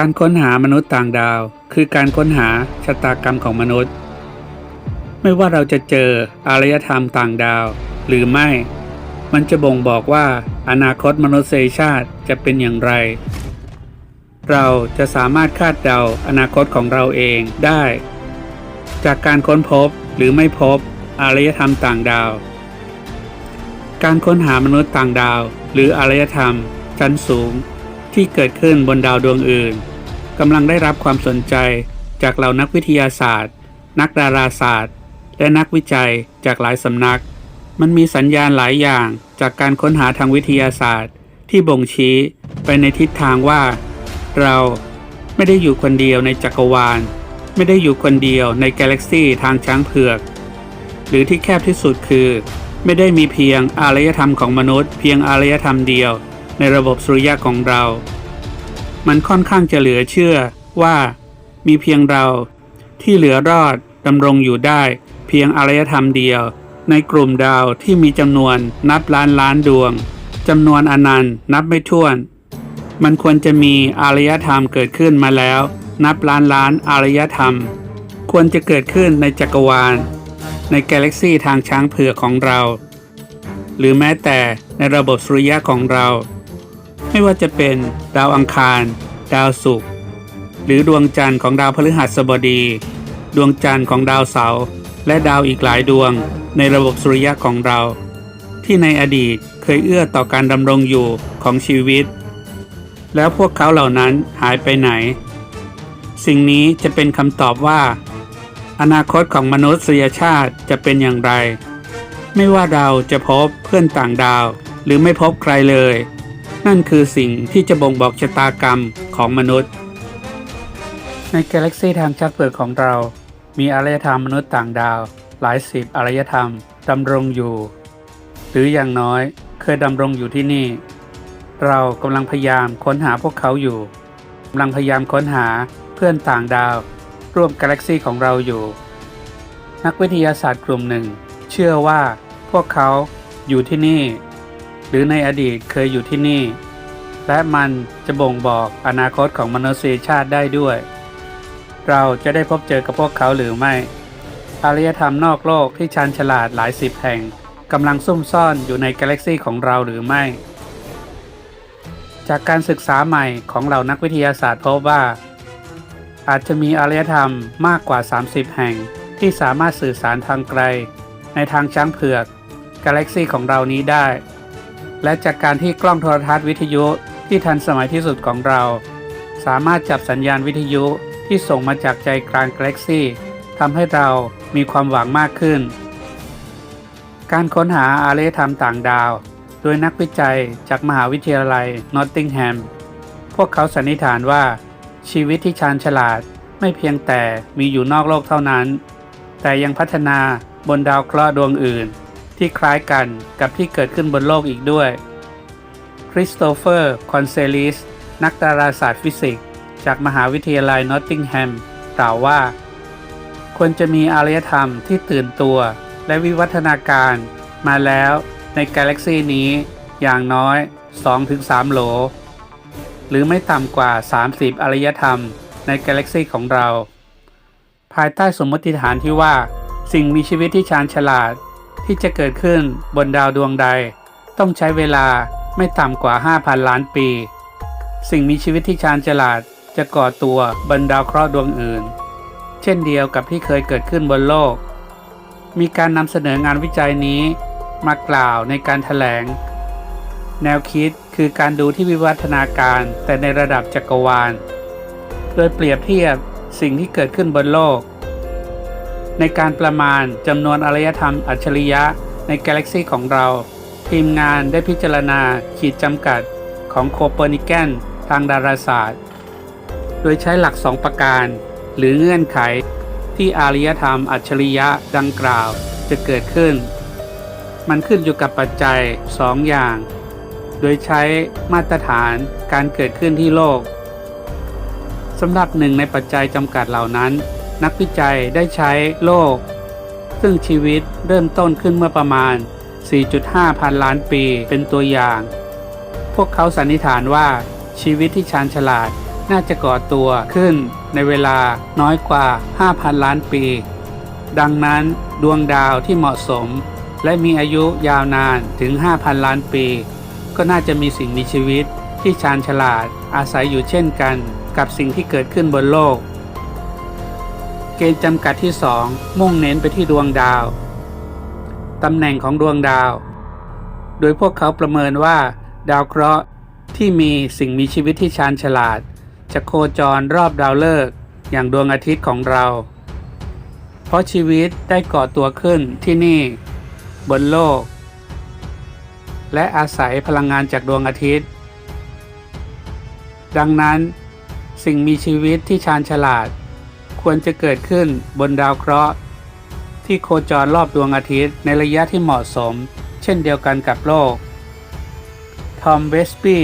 การค้นหามนุษย์ต่างดาว คือการค้นหาชะตากรรมของมนุษย์ ไม่ว่าเราจะเจออารยธรรมต่างดาว หรือไม่ มันจะบ่งบอกว่าอนาคตมนุษยชาติจะเป็นอย่างไร เราจะสามารถคาดเดาอนาคตของเราเองได้ จากการค้นพบหรือไม่พบอารยธรรมต่างดาว การค้นหามนุษย์ต่างดาว หรืออารยธรรมชั้นสูง ที่เกิดขึ้นบนดาวดวงอื่นกำลังได้รับความสนใจจากเหล่านักวิทยาศาสตร์ นักดาราศาสตร์ และนักวิจัยจากหลายสำนัก มันมีสัญญาณหลายอย่างจากการค้นหาทางวิทยาศาสตร์ ที่บ่งชี้ไปในทิศทางว่า เราไม่ได้อยู่คนเดียวในจักรวาล ไม่ได้อยู่คนเดียวในกาแล็กซีทางช้างเผือก หรือที่แคบที่สุดคือ ไม่ได้มีเพียงอารยธรรมของมนุษย์ เพียงอารยธรรมเดียว ในระบบสุริยะของเรา มันค่อนข้างจะเหลือเชื่อว่ามีเพียงเราที่เหลือรอดดำรงอยู่ได้เพียงอารยธรรมเดียว ในกลุ่มดาวที่มีจำนวนนับล้านล้านดวงจำนวนอนันต์นับไม่ถ้วน มันควรจะมีอารยธรรมเกิดขึ้นมาแล้ว นับล้านล้านอารยธรรม ควรจะเกิดขึ้นในจักรวาล ในกาแล็กซีทางช้างเผือกของเรา หรือแม้แต่ในระบบสุริยะของเรา ไม่ว่าจะเป็นดาวอังคาร ดาวศุกร์หรือดวงจันทร์ของดาวพฤหัสบดี ดวงจันทร์ของดาวเสาร์และดาวอีกหลายดวงในระบบสุริยะของเรา ที่ในอดีตเคยเอื้อต่อการดำรงอยู่ของชีวิต แล้วพวกเขาเหล่านั้นหายไปไหน สิ่งนี้จะเป็นคำตอบว่า อนาคตของมนุษยชาติจะเป็นอย่างไร ไม่ว่าเราจะพบเพื่อนต่างดาว หรือไม่พบใครเลย นั่นคือสิ่งที่จะบ่งบอกชะตากรรมของมนุษย์ ในกาแล็กซีทางชักเปลือกของเรา มีอารยธรรมมนุษย์ต่างดาว หลายสิบอารยธรรมดำรงอยู่ หรืออย่างน้อยเคยดำรงอยู่ที่นี่ เรากำลังพยายามค้นหาพวกเขาอยู่กำลังพยายามค้นหาเพื่อนต่างดาว ร่วมกาแล็กซีของเราอยู่ นักวิทยาศาสตร์กลุ่มหนึ่ง เชื่อว่าพวกเขาอยู่ที่นี่ หรือในอดีตเคยอยู่ที่นี่ และมันจะบ่งบอกอนาคตของมนุษยชาติได้ด้วย เราจะได้พบเจอกับพวกเขาหรือไม่ อารยธรรมนอกโลกที่ชันฉลาดหลายสิบแห่งกำลังซุ่มซ่อนอยู่ในกาแล็กซีของเราหรือไม่ จากการศึกษาใหม่ของเหล่านักวิทยาศาสตร์พบว่า อาจจะมีอารยธรรมมากกว่า 30 แห่งที่สามารถสื่อสารทางไกล ในทางช้างเผือกกาแล็กซีของเรานี้ได้ และจากการที่กล้องโทรทัศน์วิทยุที่ทันสมัยที่สุดของเรา สามารถจับสัญญาณวิทยุที่ส่งมาจากใจกลางกาแล็กซี่ทำให้เรามีความหวังมากขึ้น การค้นหาอารยธรรมต่างดาว โดยนักวิจัยจากมหาวิทยาลัยนอตติงแฮม พวกเขาสันนิษฐานว่า ชีวิตที่ชาญฉลาดไม่เพียงแต่มีอยู่นอกโลกเท่านั้น แต่ยังพัฒนาบนดาวเคราะห์ดวงอื่น ที่คล้ายกันกับที่เกิดขึ้นบนโลกอีกด้วย คริสโตเฟอร์ คอนเซลิส นักดาราศาสตร์ฟิสิกส์ จากมหาวิทยาลัยนอตติงแฮม กล่าวว่า ควรจะมีอารยธรรมที่ตื่นตัว และวิวัฒนาการมาแล้วในกาแล็กซีนี้อย่างน้อย 2-3 โหล หรือไม่ต่ำกว่า 30 อารยธรรมในกาแล็กซีของเรา ภายใต้สมมติฐานที่ว่า สิ่งมีชีวิตที่ชาญฉลาด ที่จะเกิดขึ้นบนดาวดวงใด ต้องใช้เวลาไม่ต่ำกว่า 5,000 ล้านปี สิ่งมีชีวิตที่ชาญฉลาดจะก่อตัวบนดาวเคราะห์ดวงอื่น เช่นเดียวกับที่เคยเกิดขึ้นบนโลก มีการนำเสนองานวิจัยนี้มากล่าวในการถแถลง แนวคิดคือการดูที่วิวัฒนาการแต่ในระดับจักรวาล โดยเปรียบเทียบสิ่งที่เกิดขึ้นบนโลก ในการประมาณจำนวนอารยธรรมอัจฉริยะในกาแล็กซีของเรา ทีมงานได้พิจารณาขีดจำกัดของโคเปอร์นิแกนทางดาราศาสตร์ โดยใช้หลักสองประการ หรือเงื่อนไขที่อารยธรรมอัจฉริยะดังกล่าวจะเกิดขึ้น มันขึ้นอยู่กับปัจจัย2อย่าง โดยใช้มาตรฐานการเกิดขึ้นที่โลกสำหรับหนึ่งในปัจจัยจำกัดเหล่านั้น นักวิจัยได้ใช้โลก ซึ่งชีวิตเริ่มต้นขึ้นเมื่อประมาณ 4.5 พันล้านปีเป็นตัวอย่าง พวกเขาสันนิษฐานว่าชีวิตที่ชาญฉลาดน่าจะก่อตัวขึ้นในเวลาน้อยกว่า 5,000 ล้านปี ดังนั้นดวงดาวที่เหมาะสม และมีอายุยาวนานถึง 5,000 ล้านปี ก็น่าจะมีสิ่งมีชีวิตที่ชาญฉลาดอาศัยอยู่เช่นกัน กับสิ่งที่เกิดขึ้นบนโลก เกณฑ์จำกัดที่ 2 มุ่งเน้นไปที่ดวงดาว ตำแหน่งของดวงดาว โดยพวกเขาประเมินว่า ดาวเคราะห์ที่มีสิ่งมีชีวิตที่ชาญฉลาด จะโคจรรอบดาวฤกษ์อย่างดวงอาทิตย์ของเรา เพราะชีวิตได้ก่อตัวขึ้นที่นี่ บนโลก และอาศัยพลังงานจากดวงอาทิตย์ ดังนั้น สิ่งมีชีวิตที่ชาญฉลาด ควรจะเกิดขึ้นบนดาวเคราะห์ ที่โคจรรอบดวงอาทิตย์ในระยะที่เหมาะสม เช่นเดียวกันกับโลก ทอมเวสปี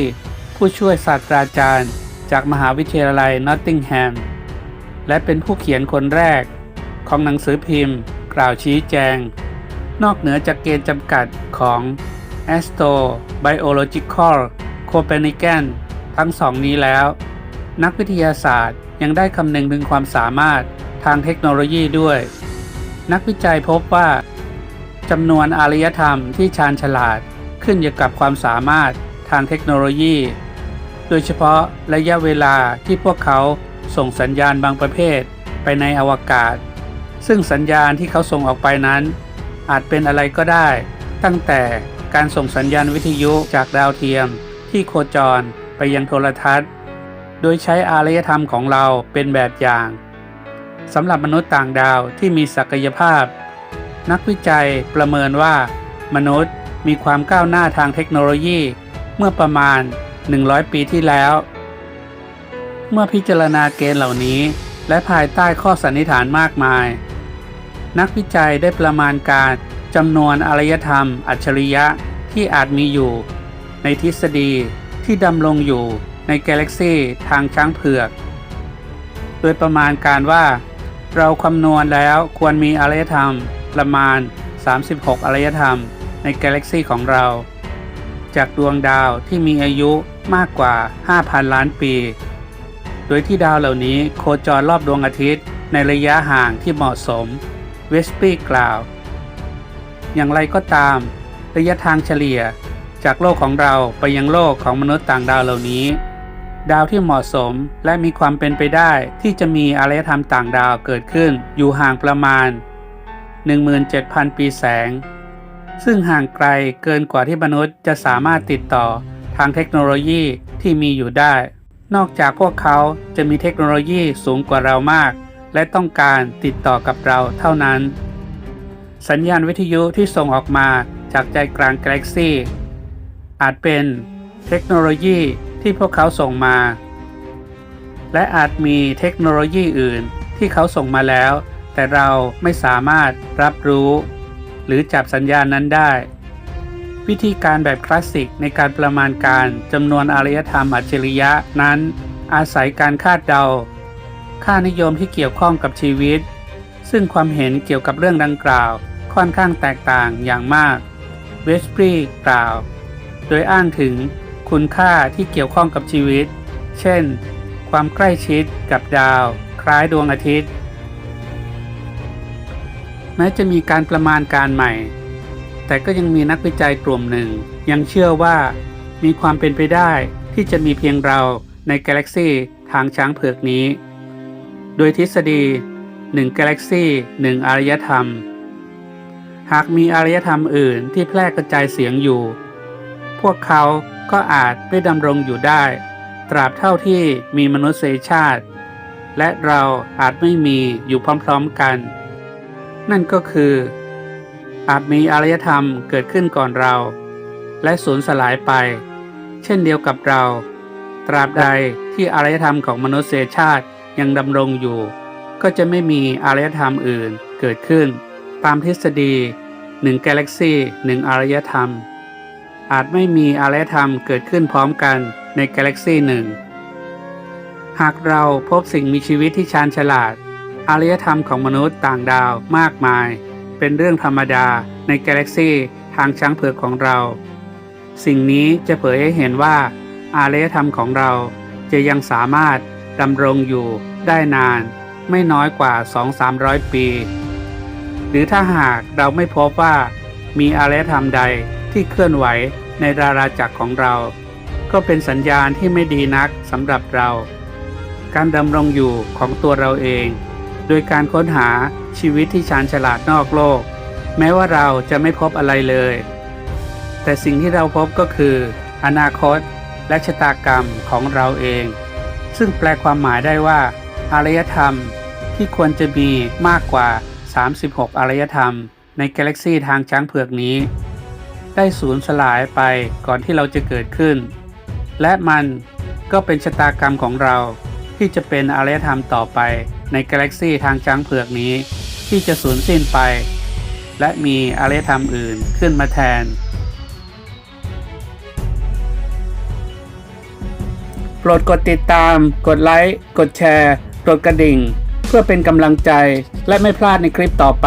ผู้ช่วยศาสตราจารย์ จากมหาวิทยาลัยนอตติงแฮม และเป็นผู้เขียนคนแรก ของหนังสือพิมพ์ กล่าวชี้แจง นอกเหนือจากเกณฑ์จำกัดของ Astro Biological Copernican ทั้งสองนี้แล้ว นักวิทยาศาสตร์ ยังได้คำนึงถึงความสามารถทางเทคโนโลยีด้วย นักวิจัยพบว่าจำนวนอารยธรรมที่ชาญฉลาดขึ้นอยู่กับความสามารถทางเทคโนโลยี โดยเฉพาะระยะเวลาที่พวกเขาส่งสัญญาณบางประเภทไปในอวกาศ ซึ่งสัญญาณที่เขาส่งออกไปนั้น อาจเป็นอะไรก็ได้ ตั้งแต่การส่งสัญญาณวิทยุจากดาวเทียม ที่โคจรไปยังโทรทัศน์ โดยใช้อารยธรรมของเราเป็นแบบอย่างสำหรับมนุษย์ต่างดาวที่มีศักยภาพ นักวิจัยประเมินว่า มนุษย์มีความก้าวหน้าทางเทคโนโลยีเมื่อประมาณ 100 ปีที่แล้ว เมื่อพิจารณาเกณฑ์เหล่านี้ และภายใต้ข้อสันนิษฐานมากมาย นักวิจัยได้ประมาณการจำนวนอารยธรรม อัจฉริยะที่อาจมีอยู่ ในทฤษฎีที่ดำรงอยู่ ในกาแล็กซีทางช้างเผือก โดยประมาณการว่า เราคำนวณแล้วควรมีอารยธรรมประมาณ 36 อารยธรรมในกาแล็กซีของเรา จากดวงดาวที่มีอายุมากกว่า 5,000 ล้านปี โดยที่ดาวเหล่านี้โคจรรอบดวงอาทิตย์ในระยะห่างที่เหมาะสม เวสปีกล่าว อย่างไรก็ตาม ระยะทางเฉลี่ยจากโลกของเราไปยังโลกของมนุษย์ต่างดาวเหล่านี้ ดาวที่เหมาะสม และมีความเป็นไปได้ที่จะมีอารยธรรมต่างดาวเกิดขึ้นอยู่ห่างประมาณ 17,000 ปีแสง ซึ่งห่างไกลเกินกว่าที่มนุษย์จะสามารถติดต่อทางเทคโนโลยีที่มีอยู่ได้ นอกจากพวกเขาจะมีเทคโนโลยีสูงกว่าเรามาก และต้องการติดต่อกับเราเท่านั้น สัญญาณวิทยุที่ส่งออกมาจากใจกลางกาแล็กซี่อาจเป็นเทคโนโลยี ที่พวกเขาส่งมา และอาจมีเทคโนโลยีอื่นที่เขาส่งมาแล้ว แต่เราไม่สามารถรับรู้ หรือจับสัญญาณนั้นได้ วิธีการแบบคลาสสิกในการประมาณการจำนวนอารยธรรมอัจฉริยะนั้น อาศัยการคาดเดา ค่านิยมที่เกี่ยวข้องกับชีวิต ซึ่งความเห็นเกี่ยวกับเรื่องดังกล่าวค่อนข้างแตกต่างอย่างมาก เวสปรีกล่าว โดยอ้างถึง คุณค่าที่เกี่ยวข้องกับชีวิต เช่น ความใกล้ชิดกับดาว คล้ายดวงอาทิตย์ แม้จะมีการประมาณการใหม่ แต่ก็ยังมีนักวิจัยกลุ่มหนึ่ง ยังเชื่อว่ามีความเป็นไปได้ที่จะมีเพียงเราในกาแล็กซีทางช้างเผือกนี้ โดยทฤษฎี1กาแล็กซี1อารยธรรม หากมีอารยธรรมอื่นที่แพร่กระจายเสียงอยู่ พวกเขา ก็อาจไม่ดำรงอยู่ได้ ตราบเท่าที่มีมนุษยชาติ และเราอาจไม่มีอยู่พร้อมๆกัน นั่นก็คือ อาจมีอารยธรรมเกิดขึ้นก่อนเรา และสูญสลายไป เช่นเดียวกับเรา ตราบใดที่อารยธรรมของมนุษยชาติยังดำรงอยู่ ก็จะไม่มีอารยธรรมอื่นเกิดขึ้น ตามทฤษฎี1กาแล็กซี1อารยธรรม อาจไม่มีอารยธรรมเกิดขึ้นพร้อมกันในกาแล็กซีหนึ่ง หากเราพบสิ่งมีชีวิตที่ชาญฉลาด อารยธรรมของมนุษย์ต่างดาวมากมาย เป็นเรื่องธรรมดาในกาแล็กซีทางช้างเผือกของเรา สิ่งนี้จะเผยให้เห็นว่า อารยธรรมของเราจะยังสามารถดำรงอยู่ได้นาน ไม่น้อยกว่า 2-300 ปี หรือถ้าหากเราไม่พบว่ามีอารยธรรมใดที่เคลื่อนไหว ในดาราจักรของเรา ก็เป็นสัญญาณที่ไม่ดีนักสำหรับเรา การดำรงอยู่ของตัวเราเอง โดยการค้นหาชีวิตที่ชาญฉลาดนอกโลก แม้ว่าเราจะไม่พบอะไรเลย แต่สิ่งที่เราพบก็คือ อนาคตและชะตากรรมของเราเอง ซึ่งแปลความหมายได้ว่า อารยธรรมที่ควรจะมีมากกว่า 36 อารยธรรม ในกาแล็กซีทางช้างเผือกนี้ ได้สูญสลายไปก่อนที่เราจะเกิดขึ้น และมันก็เป็นชะตากรรมของเราที่จะเป็นอารยธรรมต่อไปในกาแล็กซีทางช้างเผือกนี้ ที่จะสูญสิ้นไป และมีอารยธรรมอื่นขึ้นมาแทน โปรดกดติดตาม กดไลค์ กดแชร์ กดกระดิ่ง เพื่อเป็นกำลังใจและไม่พลาดในคลิปต่อไป